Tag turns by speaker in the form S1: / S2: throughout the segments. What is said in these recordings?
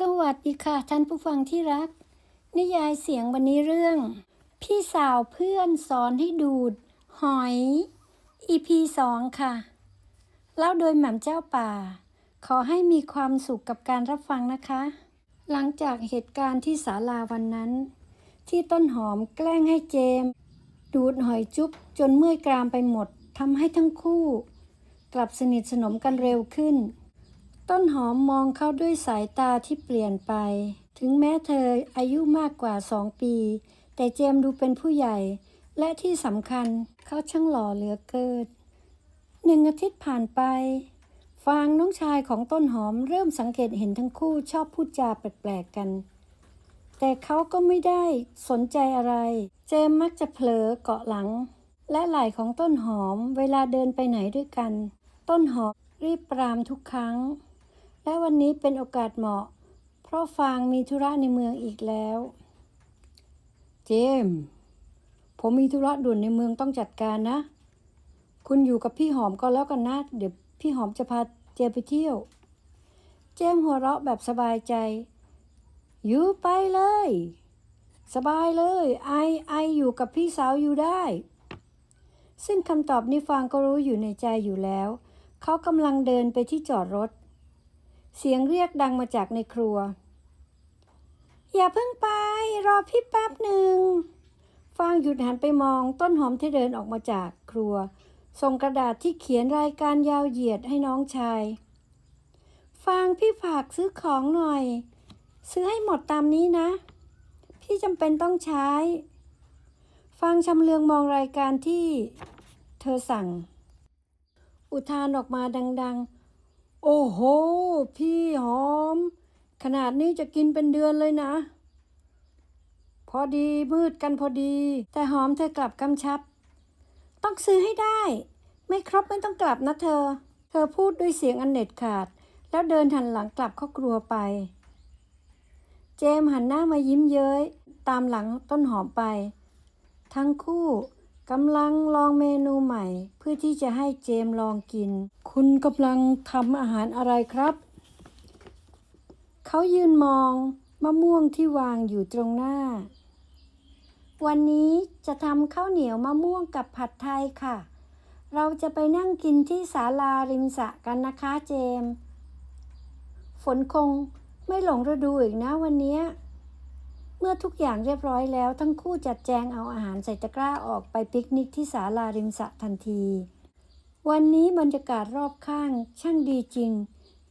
S1: สวัสดีค่ะท่านผู้ฟังที่รัก นิยายเสียงวันนี้เรื่อง พี่สาวเพื่อนสอนให้ดูด หอย EP สองค่ะ เล่าโดยหม่ำเจ้าป่า ขอให้มีความสุขกับการรับฟังนะคะ หลังจากเหตุการณ์ที่ศาลาวันนั้น ที่ต้นหอมแกล้งให้เจม ดูดหอยจุ๊บจนเมื่อยกรามไปหมดทำให้ทั้งคู่ กลับสนิทสนมกันเร็วขึ้น ต้นหอมมองเขาด้วยสายตาที่เปลี่ยนไป ถึงแม้เธออายุมากกว่าสองปี แต่เจมดูเป็นผู้ใหญ่ และที่สำคัญเขาช่างหล่อเหลือเกินหนึ่งอาทิตย์ผ่านไป ฟางน้องชายของต้นหอมเริ่มสังเกตเห็นทั้งคู่ชอบพูดจาแปลกๆกัน แต่เขาก็ไม่ได้สนใจอะไร เจมมักจะเผลอเกาะหลัง และไหล่ของต้นหอมเวลาเดินไปไหนด้วยกัน ต้นหอมรีบปรามทุกครั้ง และวันนี้เป็นโอกาสเหมาะ เพราะฟางมีธุระในเมืองอีกแล้ว เจม ผมมีธุระด่วนในเมืองต้องจัดการนะ คุณอยู่กับพี่หอมก็แล้วกันนะ เดี๋ยวพี่หอมจะพาเจมไปเที่ยว เจมหัวเราะแบบสบายใจ อยู่ไปเลย สบายเลย ไอไออยู่กับพี่สาวอยู่ได้ ซึ่งคำตอบนี้ฟางก็รู้อยู่ในใจอยู่แล้ว เขากำลังเดินไปที่จอดรถ เสียงเรียกดังมาจากในครัว อย่าเพิ่งไป รอพี่แป๊บหนึ่ง ฟางหยุดหันไปมองต้นหอมที่เดินออกมาจากครัว ส่งกระดาษที่เขียนรายการยาวเหยียดให้น้องชาย ฟางพี่ฝากซื้อของหน่อย ซื้อให้หมดตามนี้นะ พี่จำเป็นต้องใช้ ฟางชำเลืองมองรายการที่ เธอสั่ง อุทานออกมาดัง ๆ โอ้โห พี่หอม ขนาดนี้จะกินเป็นเดือนเลยนะ พอดีมืดกันพอดี แต่หอมเธอกลับกำชับ ต้องซื้อให้ได้ ไม่ครบไม่ต้องกลับนะเธอ เธอพูดด้วยเสียงอันเน็ดขาด แล้วเดินหันหลังกลับเข้าครัวไป เจมหันหน้ามายิ้มเย้ย ตามหลังต้นหอมไป ทั้งคู่ กำลังลองเมนูใหม่ เพื่อที่จะให้เจมลองกิน คุณกำลังทำอาหารอะไรครับ เขายืนมองมะม่วงที่วางอยู่ตรงหน้า วันนี้จะทำข้าวเหนียวมะม่วงกับผัดไทยค่ะ เราจะไปนั่งกินที่ศาลาริมสระกันนะคะเจม ฝนคงไม่หลงฤดูอีกนะวันนี้ อทุกอย่างเรียบร้อยแล้ว ทั้งคู่จัดแจงเอาอาหารใส่ตะกร้าออกไปปิกนิกที่ศาลาริมสระทันที วันนี้บรรยากาศรอบข้าง ช่างดีจริง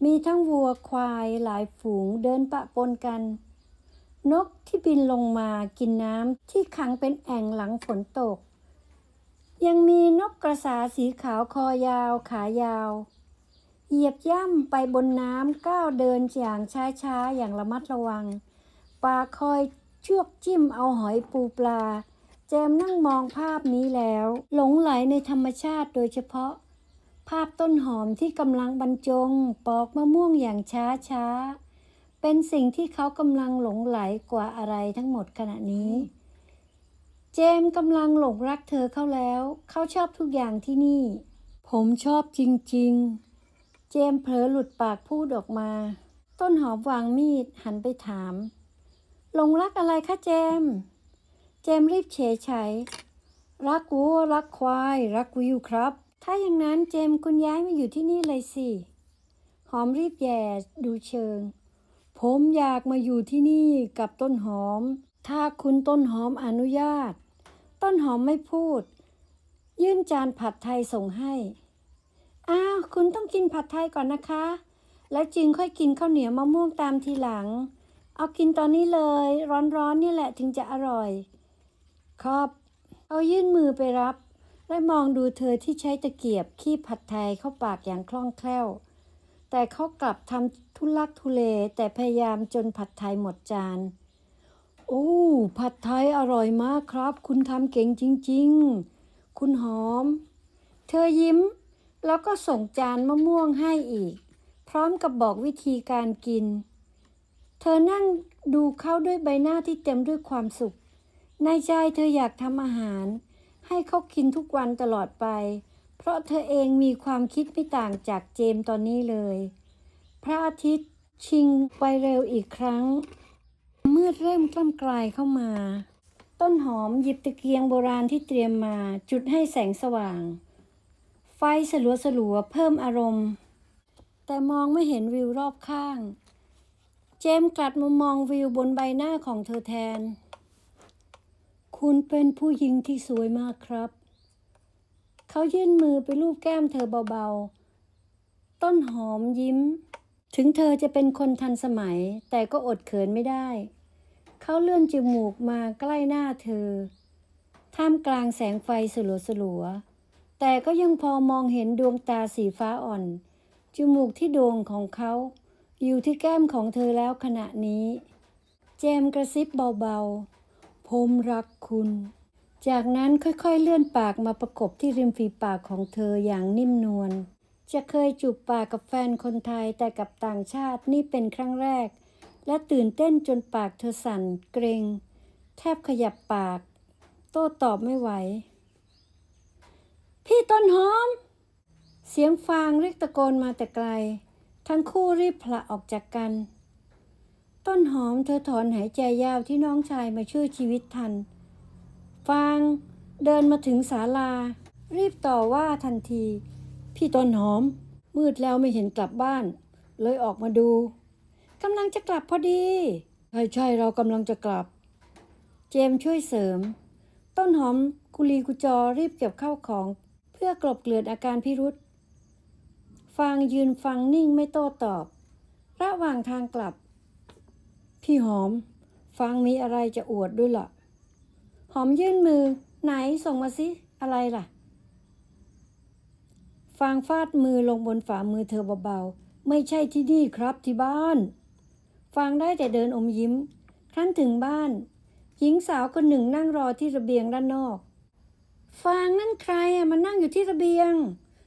S1: มีทั้งวัวควายหลายฝูงเดินปะปนกัน นกที่บินลงมากินน้ำที่ขังเป็นแอ่งหลังฝนตก ยังมีนกกระสาสีขาวคอยาวขายาว เหยียบย่ำไปบนน้ำก้าวเดินอย่างช้าๆอย่างระมัดระวังปลาคอย ชวกจิ้มเอาหอยปูปลา แจมนั่งมองภาพนี้แล้ว หลงไหลในธรรมชาติโดยเฉพาะ ภาพต้นหอมที่กำลังบรรจง ปอกมะม่วงอย่างช้าช้าเป็นสิ่งที่เขากำลังหลงไหลกว่าอะไรทั้งหมดขณะนี้ เจมกำลังหลงรักเธอเข้าแล้ว เขาชอบทุกอย่างที่นี่ ผมชอบจริง ๆ เจมเผลอหลุดปากพูดออกมา ต้นหอมวางมีดหันไปถาม หลงรักอะไรคะเจม เจมรีบเฉยเฉยรักวัวรักควาย รักวิวครับ ถ้าอย่างนั้นเจมคุณย้ายมาอยู่ที่นี่เลยสิ หอมรีบแย่ดูเชิง ผมอยากมาอยู่ที่นี่กับต้นหอม ถ้าคุณต้นหอมอนุญาต ต้นหอมไม่พูด ยื่นจานผัดไทยส่งให้ อ้าว คุณต้องกินผัดไทยก่อนนะคะ แล้วจึงค่อยกินข้าวเหนียวมะม่วงตามทีหลัง เอากินตอนนี้เลย ร้อนๆนี่แหละถึงจะอร่อยครับเอายื่นมือไปรับ และมองดูเธอที่ใช้ตะเกียบคีบผัดไทยเข้าปากอย่างคล่องแคล่ว แต่เขากลับทำทุลักทุเลแต่พยายามจนผัดไทยหมดจาน โอ้ ผัดไทยอร่อยมากครับ คุณทำเก่งจริง ๆ คุณหอม เธอยิ้ม แล้วก็ส่งจานมะม่วงให้อีก พร้อมกับบอกวิธีการกิน เธอนั่งดูเขาด้วยใบหน้าที่เต็มด้วยความสุข ในใจเธออยากทำอาหาร ให้เขากินทุกวันตลอดไป เพราะเธอเองมีความคิดไม่ต่างจากเจมส์ตอนนี้เลย พระอาทิตย์ชิงไปเร็วอีกครั้งมืดเริ่มกล้ำกลายเข้ามา ต้นหอมหยิบตะเกียงโบราณที่เตรียมมาจุดให้แสงสว่าง ไฟสลัวสลัวๆเพิ่มอารมณ์ แต่มองไม่เห็นวิวรอบข้าง เจมส์กลัดมามองวิวบนใบหน้าของเธอแทน คุณเป็นผู้หญิงที่สวยมากครับ เขายื่นมือไปลูบแก้มเธอเบาๆ ต้นหอมยิ้ม ถึงเธอจะเป็นคนทันสมัย แต่ก็อดเขินไม่ได้ เขาเลื่อนจมูกมาใกล้หน้าเธอ ท่ามกลางแสงไฟสลัวๆ แต่ก็ยังพอมองเห็นดวงตาสีฟ้าอ่อน จมูกที่โด่งของเขา อยู่ที่แก้มของเธอแล้วขณะนี้ เจมกระซิบเบาๆ ผมรักคุณ จากนั้นค่อยๆเลื่อนปากมาประกบที่ริมฝีปากของเธออย่างนิ่มนวล จะเคยจูบปากกับแฟนคนไทยแต่กับต่างชาตินี่เป็นครั้งแรก และตื่นเต้นจนปากเธอสั่นเกรง แทบขยับปาก โต้ตอบไม่ไหว พี่ต้นหอม เสียงฟางเรียกตะโกนมาแต่ไกล ทั้งคู่รีบผละออกจากกัน ต้นหอมเธอถอนหายใจยาวที่น้องชายมาช่วยชีวิตทัน ฟางเดินมาถึงศาลา รีบต่อว่าทันที พี่ต้นหอม มืดแล้วไม่เห็นกลับบ้าน เลยออกมาดูกำลังจะกลับพอดี ใช่ใช่เรากำลังจะกลับ เจมช่วยเสริม ต้นหอมกุลีกุจอรีบเก็บเข้าวของ เพื่อกลบเกลื่อนอาการพิรุษ ฟางยืนฟังนิ่งไม่โต้ตอบ ระหว่างทางกลับ พี่หอมฟังมีอะไรจะอวดด้วยล่ะ หอมยื่นมือ ไหนส่งมาสิอะไรล่ะ ฟางฟาดมือลงบนฝ่ามือเธอเบาๆ ไม่ใช่ที่นี่ครับที่บ้าน ฟางได้แต่เดินอมยิ้ม ครั้นถึงบ้าน หญิงสาวคนหนึ่งนั่งรอที่ระเบียงด้านนอก ฟางนั่นใครอะมานั่งอยู่ที่ระเบียง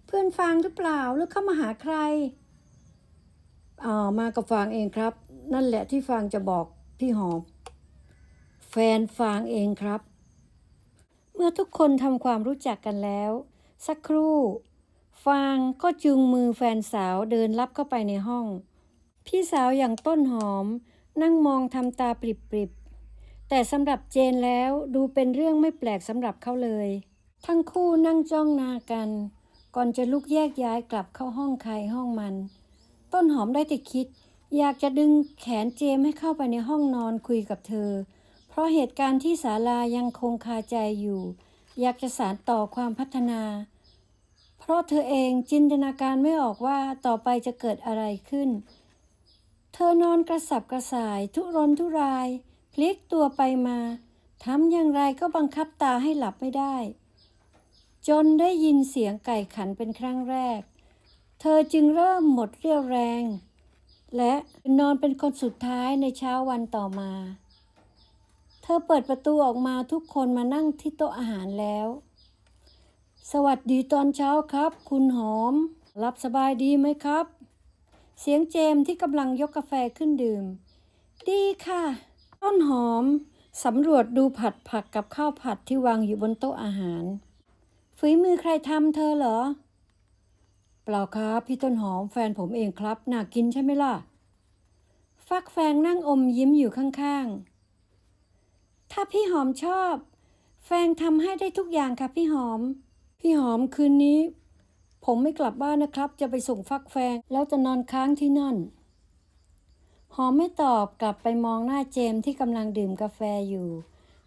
S1: เพื่อนฟางหรือเปล่าหรือเข้ามาหาใครอ๋อมากับฟางเองครับ นั่นแหละที่ฟางจะบอกพี่หอม แฟนฟางเองครับ เมื่อทุกคนทำความรู้จักกันแล้ว สักครู่ ฟางก็จูงมือแฟนสาวเดินลับเข้าไปในห้อง พี่สาวอย่างต้นหอม นั่งมองทำตาปริบๆแต่สำหรับเจนแล้วดูเป็นเรื่องไม่แปลกสำหรับเขาเลย ทั้งคู่นั่งจ้องหน้ากัน ก่อนจะลุกแยกย้ายกลับเข้าห้องใครห้องมัน ต้นหอมได้แต่คิด อยากจะดึงแขนเจมให้เข้าไปในห้องนอนคุยกับเธอ เพราะเหตุการณ์ที่ศาลายังคงคาใจอยู่ อยากจะสานต่อความพัฒนา เพราะเธอเองจินตนาการไม่ออกว่าต่อไปจะเกิดอะไรขึ้น เธอนอนกระสับกระส่ายทุรนทุราย พลิกตัวไปมาทำอย่างไรก็บังคับตาให้หลับไม่ได้ จนได้ยินเสียงไก่ขันเป็นครั้งแรก เธอจึงเริ่มหมดเรี่ยวแรง และนอนเป็นคนสุดท้ายในเช้าวันต่อมา เธอเปิดประตูออกมาทุกคนมานั่งที่โต๊ะอาหารแล้ว สวัสดีตอนเช้าครับ คุณหอม รับสบายดีไหมครับ เสียงเจมที่กำลังยกกาแฟขึ้นดื่ม ดีค่ะ ต้นหอมสำรวจดูผัดผักกับข้าวผัดที่วางอยู่บนโต๊ะอาหาร ฝีมือใครทำเธอเหรอ เปล่าครับพี่ต้นหอมแฟนผมเองครับ น่ากินใช่ไหมล่ะ ฟักแฟงนั่งอมยิ้มอยู่ข้างๆ ถ้าพี่หอมชอบ แฟงทำให้ได้ทุกอย่างค่ะพี่หอม พี่หอมคืนนี้ ผมไม่กลับบ้านนะครับ จะไปส่งฟักแฟงแล้วจะนอนค้างที่นั่น หอมไม่ตอบกลับไปมองหน้าเจมที่กำลังดื่มกาแฟอยู่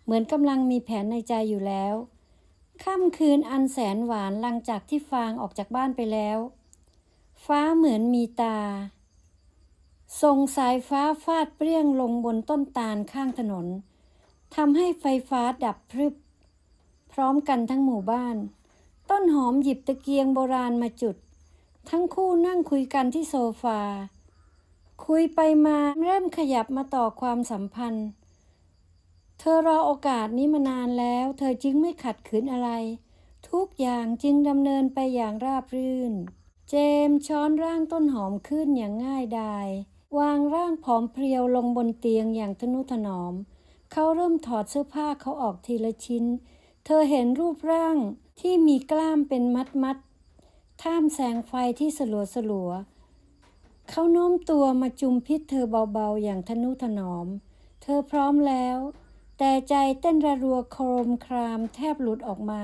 S1: เหมือนกำลังมีแผนในใจอยู่แล้ว ค่ำคืนอันแสนหวานหลังจากที่ฟางออกจากบ้านไปแล้ว ฟ้าเหมือนมีตาส่งสายฟ้าฟาดเปรี้ยงลงบนต้นตาลข้างถนนทำให้ไฟฟ้าดับพรึบ พร้อมกันทั้งหมู่บ้าน ต้นหอมหยิบตะเกียงโบราณมาจุด ทั้งคู่นั่งคุยกันที่โซฟา คุยไปมาเริ่มขยับมาต่อความสัมพันธ์ เธอรอโอกาสนี้มานานแล้ว เธอจึงไม่ขัดขืนอะไร ทุกอย่างจึงดำเนินไปอย่างราบรื่น เจมช้อนร่างต้นหอมขึ้นอย่างง่ายดายวางร่างผอมเพรียวลงบนเตียงอย่างทนุถนอม เขาเริ่มถอดเสื้อผ้าเขาออกทีละชิ้น เธอเห็นรูปร่างที่มีกล้ามเป็นมัดมัดท่ามแสงไฟที่สลัวสลัวเขาโน้มตัวมาจุมพิษเธอเบาๆอย่างทนุถนอม เธอพร้อมแล้ว แต่ใจเต้นระรัวโครมครามแทบหลุดออกมา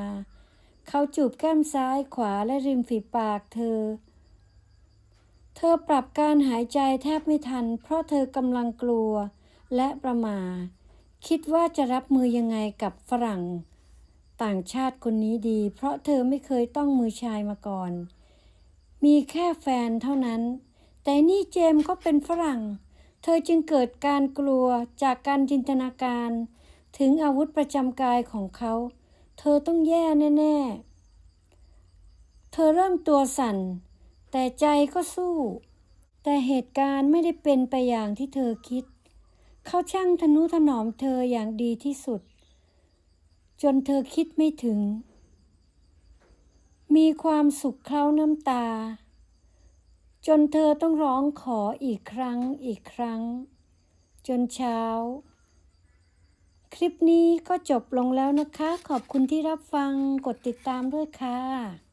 S1: เขาจูบแก้มซ้ายขวาและริมฝีปากเธอ เธอปรับการหายใจแทบไม่ทัน เพราะเธอกำลังกลัวและประมาคิดว่าจะรับมือยังไงกับฝรั่ง ต่างชาติคนนี้ดี เพราะเธอไม่เคยต้องมือชายมาก่อน มีแค่แฟนเท่านั้น แต่นี่เจมก็เป็นฝรั่ง เธอจึงเกิดการกลัวจากการจินตนาการ ถึงอาวุธประจำกายของเขา เธอต้องแย่แน่ ๆ เธอเริ่มตัวสั่น แต่ใจก็สู้ แต่เหตุการณ์ไม่ได้เป็นไปอย่างที่เธอคิด เขาช่างทนุถนอมเธออย่างดีที่สุด จนเธอคิดไม่ถึง มีความสุขเคล้าน้ำตา จนเธอต้องร้องขออีกครั้งอีกครั้ง จนเช้า คลิปนี้ก็จบลงแล้วนะคะ ขอบคุณที่รับฟังกดติดตามด้วยค่ะ